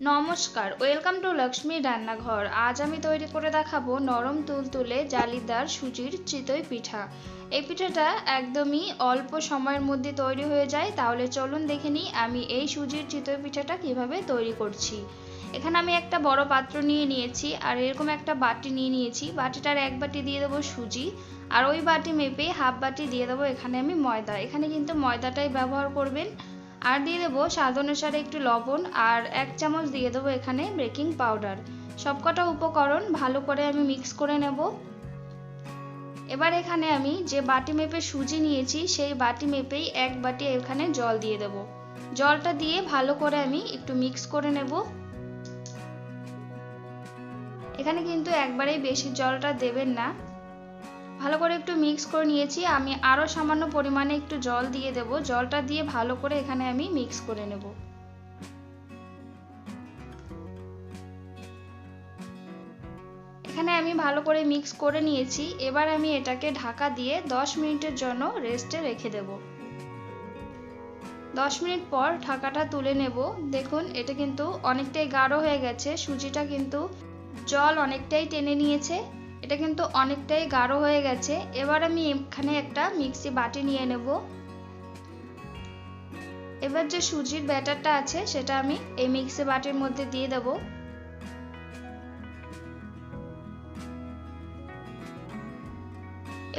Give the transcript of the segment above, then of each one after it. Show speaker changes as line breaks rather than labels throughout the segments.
নমস্কার, welcome to Lakshmi রান্নাঘর। আজ আমি তৈরি করে দেখাবো নরম তুলতুলে জালিদার সুজির চিতই পিঠা। এই পিঠাটা একদমই অল্প সময়ের মধ্যে তৈরি হয়ে যায়। তাহলে চলুন দেখে নিই আমি এই সুজির চিতই পিঠাটা কীভাবে তৈরি করছি। এখানে আমি একটা বড় পাত্র নিয়ে নিয়েছি আর এরকম একটা বাটি নিয়ে নিয়েছি। বাটিটার এক বাটি দিয়ে দেবো সুজি আর ওই বাটি মেপে হাফ বাটি দিয়ে দেবো এখানে আমি ময়দা। এখানে কিন্তু ময়দাটাই ব্যবহার করবেন। আর দিয়ে দেবো স্বাদ অনুসারে একটু লবণ আর এক চামচ দিয়ে দেবো এখানে বেকিং পাউডার। সবকটা উপকরণ ভালো করে আমি মিক্স করে নেব। এবার এখানে আমি যে বাটি মেপে সুজি নিয়েছি, সেই বাটি মেপেই এক বাটি এখানে জল দিয়ে দেব। জলটা দিয়ে ভালো করে আমি একটু মিক্স করে নেব। এখানে কিন্তু একবারেই বেশি জলটা দেবেন না। ভালো করে একটু মিক্স করে নিয়েছি। আমি আরও সামান্য পরিমাণে একটু জল দিয়ে দেব। জলটা দিয়ে ভালো করে এখানে আমি মিক্স করে নেব। এখানে আমি ভালো করে মিক্স করে নিয়েছি। এবার আমি এটাকে ঢাকা দিয়ে 10 মিনিটের জন্য রেস্টে রেখে দেব। 10 মিনিট পর ঢাকাটা তুলে নেব। দেখুন, এটা কিন্তু অনেকটাই গাঢ় হয়ে গেছে। সুজিটা কিন্তু জল অনেকটাই টেনে নিয়েছে। এটা কিন্তু অনেকটাই গাঢ় হয়ে গেছে। এবার আমি এখানে একটা মিক্সি বাটি নিয়ে নেব। এবার যে সুজির ব্যাটারটা আছে, সেটা আমি এই মিক্সি বাটির মধ্যে দিয়ে দেব।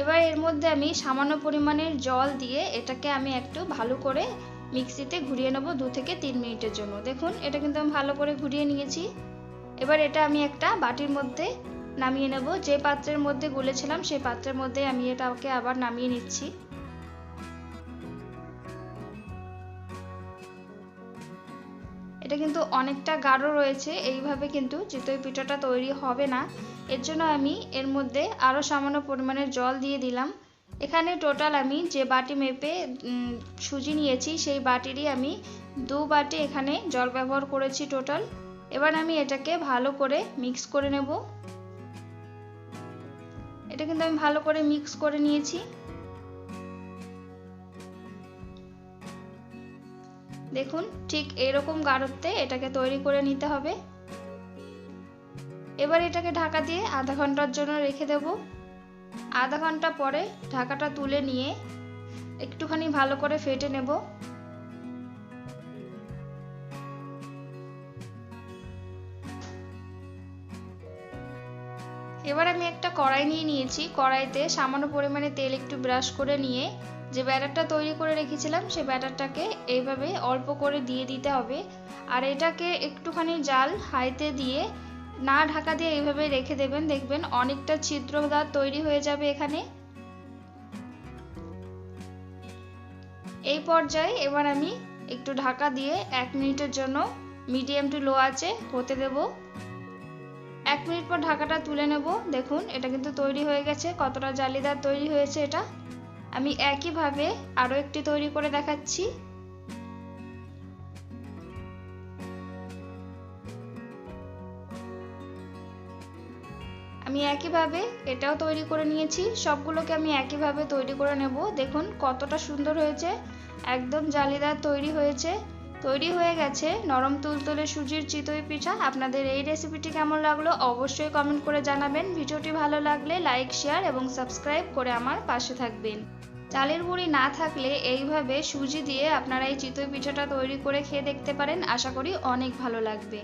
এবার এর মধ্যে আমি সামান্য পরিমাণের জল দিয়ে এটাকে আমি একটু ভালো করে মিক্সিতে ঘুরিয়ে নেব দু থেকে তিন মিনিটের জন্য। দেখুন, এটা কিন্তু আমি ভালো করে ঘুরিয়ে নিয়েছি। এবার এটা আমি একটা বাটির মধ্যে নামিয়ে নেব। যে পাত্রের মধ্যে গুলেছিলাম, সেই পাত্রের মধ্যে আমি এটাকে আবার নামিয়ে নিচ্ছি। এটা কিন্তু অনেকটা গাঢ় রয়েছে, এইভাবে কিন্তু চিতই পিঠাটা তৈরি হবে না। এর জন্য আমি এর মধ্যে আরও সামান্য পরিমাণে জল দিয়ে দিলাম। এখানে টোটাল আমি যে বাটি মেপে সুজি নিয়েছি, সেই বাটিরই আমি দু বাটি এখানে জল ব্যবহার করেছি টোটাল। এবার আমি এটাকে ভালো করে মিক্স করে নেব। এটা কিন্তু আমি ভালো করে মিক্স করে নিয়েছি। দেখুন, ঠিক এরকম গাঢ়ত্বে এটাকে তৈরি করে নিতে হবে। এবার এটাকে ঢাকা দিয়ে আধা ঘণ্টার জন্য রেখে দেব। আধা ঘণ্টা পরে ঢাকাটা তুলে নিয়ে একটুখানি ভালো করে ফেটে নেব। এবার আমি একটা কড়াই নিয়ে নিয়েছি। কড়াইতে সামান্য পরিমাণে তেল একটু ব্রাশ করে নিয়ে যে ব্যাটারটা তৈরি করে রেখেছিলাম সেই ব্যাটারটাকে এইভাবে অল্প করে দিয়ে দিতে হবে। আর এটাকে একটুখানি জাল হাইতে দিয়ে না ঢাকা দিয়ে এইভাবে রেখে দেবেন। দেখবেন অনেকটা ছিদ্রদার তৈরি হয়ে যাবে এখানে। এই পর্যায়ে এবার আমি একটু ঢাকা দিয়ে এক মিনিটের জন্য মিডিয়াম টু লো আছে হতে দেবো। এক মিনিট পর ঢাকাটা তুলে নেব। দেখুন, এটা কিন্তু তৈরি হয়ে গেছে। কতটা জালিদার তৈরি হয়েছে এটা। আমি একইভাবে আরও একটি তৈরি করে দেখাচ্ছি। আমি একইভাবে এটাও তৈরি করে নিয়েছি। সবগুলোকে আমি একইভাবে তৈরি করে নেব। দেখুন, কতটা সুন্দর হয়েছে। একদম জালিদার তৈরি হয়েছে। তৈরি হয়ে গেছে নরম তুলতুলে সুজির চিতই পিঠা। আপনাদের এই রেসিপিটি কেমন লাগল অবশ্যই কমেন্ট করে জানাবেন। ভিডিওটি ভালো লাগলে লাইক শেয়ার এবং সাবস্ক্রাইব করে আমার পাশে থাকবেন। চালের গুঁড়ি না থাকলে এইভাবে সুজি দিয়ে আপনারা এই চিতই পিঠাটা তৈরি করে খেয়ে দেখতে পারেন। আশা করি অনেক ভালো লাগবে।